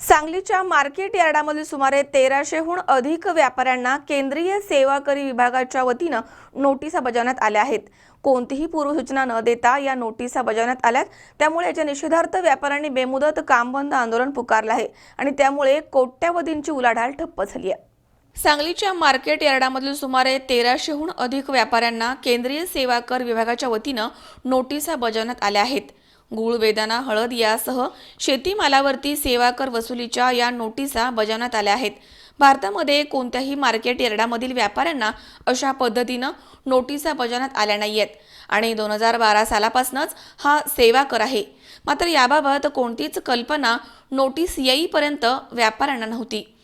सांगलीच्या मार्केट यार्डामध्ये सुमारे तेराशेहून अधिक व्यापाऱ्यांना केंद्रीय सेवा करी विभागाच्या वतीनं नोटिसा बजावण्यात आल्या आहेत. कोणतीही पूर्वसूचना न देता या नोटिसा बजावण्यात आल्यात. त्यामुळे याच्या निषेधार्थ व्यापाऱ्यांनी बेमुदत कामबंद आंदोलन पुकारलं आहे आणि त्यामुळे कोट्यावधींची उलाढाल ठप्प झाली आहे. सांगलीच्या मार्केट यार्डामधील सुमारे तेराशेहून अधिक व्यापाऱ्यांना केंद्रीय सेवा कर विभागाच्या वतीनं नोटिसा बजावण्यात आल्या आहेत. गूळ वेदाना हळद यासह शेतीमालावरती सेवा कर वसुलीच्या या नोटिसा बजावण्यात आल्या आहेत. भारतामध्ये कोणत्याही मार्केट यार्डामधील व्यापाऱ्यांना अशा पद्धतीनं नोटिसा बजावण्यात आल्या नाहीयेत. आणि दोन हजार बारा सालापासूनच हा सेवा कर आहे. मात्र याबाबत कोणतीच कल्पना नोटीस येईपर्यंत व्यापाऱ्यांना नव्हती.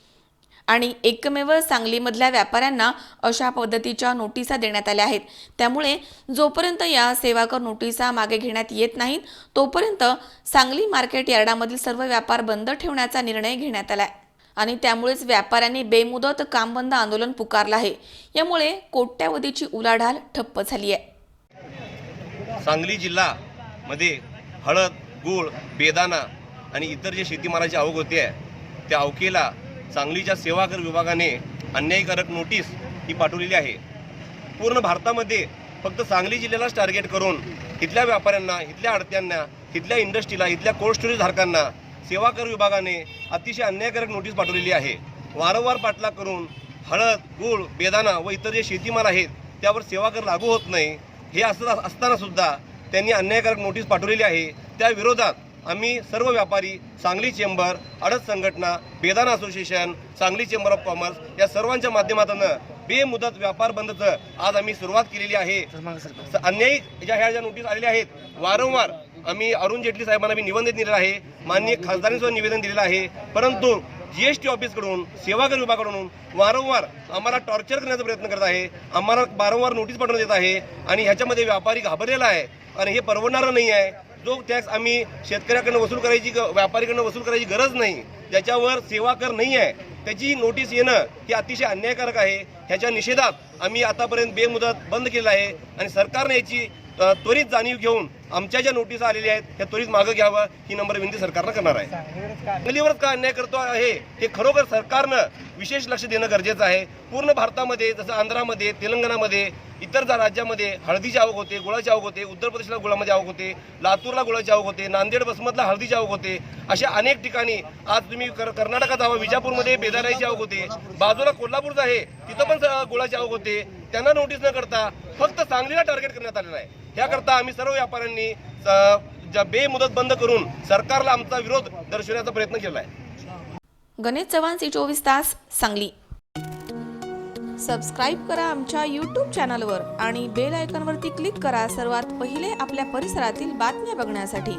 आणि एकमेव सांगलीमधल्या व्यापाऱ्यांना अशा पद्धतीच्या नोटिसा देण्यात आल्या आहेत. त्यामुळे जोपर्यंत या सेवाकर नोटिसा मागे घेण्यात येत नाहीत तोपर्यंत सांगली मार्केट यार्डामधील सर्व व्यापार बंद ठेवण्याचा निर्णय घेण्यात आला आहे आणि त्यामुळेच व्यापाऱ्यांनी बेमुदत कामबंद आंदोलन पुकारलं आहे. यामुळे कोट्यावधीची उलाढाल ठप्प झाली आहे. सांगली जिल्हा मध्ये हळद गूळ बेदाना आणि इतर जे शेतीमालाची आवक होते आहे त्या अवकेला सांगलीच्या सेवा कर विभागाने अन्यायकारक नोटीस ही पाठवलेली आहे. पूर्ण भारतामध्ये फक्त सांगली जिल्ह्यालाच टार्गेट करून इथल्या व्यापाऱ्यांना इथल्या आडत्यांना इथल्या इंडस्ट्रीला इथल्या कोल्ड स्टोरेज धारकांना सेवा कर विभागाने अतिशय अन्यायकारक नोटीस पाठवलेली आहे. वारंवार पाठलाग करून हळद गूळ बेदाना व इतर जे शेतीमाल आहेत त्यावर सेवा कर लागू होत नाही. हे असं असतानासुद्धा त्यांनी अन्यायकारक नोटीस पाठवलेली आहे. त्या विरोधात आम्ही सर्व व्यापारी सांगली चेंबर अडत संघटना बेदाना association Sangli chamber of commerce या सर्वांच्या माध्यमातून बेमुदत व्यापार बंदचं आज आम्ही सुरुवात केलेली आहे. अन्यायी ज्या ह्या ज्या नोटीस आलेल्या आहेत वारंवार आम्ही अरुण जेटली साहेबांना मी निवेदन दिलेलं आहे माननीय खासदारांनी निवेदन दिलेलं आहे. परंतु जीएसटी ऑफिसकडून सेवाकर विभागाकडून वारंवार आम्हाला टॉर्चर करण्याचा प्रयत्न करत आहे. आम्हाला वारंवार नोटीस पाठवण्यात येत आहे आणि ह्याच्यामध्ये व्यापारी घाबरलेला आहे आणि हे परवडणारं नाही आहे. जो टॅक्स आम्ही शेतकऱ्याकडनं वसूल करायची ग- व्यापारीकडनं वसूल करायची गरज नाही ज्याच्यावर सेवा कर नाही आहे त्याची नोटीस येणं हे अतिशय अन्यायकारक आहे. ह्याच्या निषेधात आम्ही आतापर्यंत बेमुदत बंद केलं आहे आणि सरकारने याची त्वरित जाणीव घेऊन आमच्या ज्या नोटीस आलेल्या आहेत त्या त्वरित मागं घ्यावं. ही नंबर विनंती सरकारनं करणार आहे. सांगलीवरच का अन्याय करतो आहे? हे खरोखर सरकारनं विशेष लक्ष देणं गरजेचं आहे. पूर्ण भारतामध्ये जसं आंध्रामध्ये तेलंगणामध्ये इतर राज्यामध्ये हळदीची आवक होते गुळाची आवक होते उत्तर प्रदेशला गुळामध्ये आवक होते लातूरला गुळाची आवक होते नांदेड बसमतला हळदीची आवक होते अशा अनेक ठिकाणी आज तुम्ही कर्नाटकात जावा विजापूरमध्ये बेदाराईची आवक होते बाजूला कोल्हापूरचं आहे तिथं पण गुळाची आवक होते. त्यांना नोटीस न करता फक्त सांगलीला टार्गेट करण्यात आलेलं आहे. याकरता आम्ही सर्व व्यापाऱ्यांनी बेमुदत बंद करून सरकारला आमचा विरोध दर्शवण्याचा प्रयत्न केला आहे गणेश चव्हाण सी चोवीस तास सांगली. सबस्क्राईब करा आमच्या यूट्यूब चॅनलवर आणि बेल आयकॉनवरती क्लिक करा सर्वात पहिले आपल्या परिसरातील बातम्या बघण्यासाठी.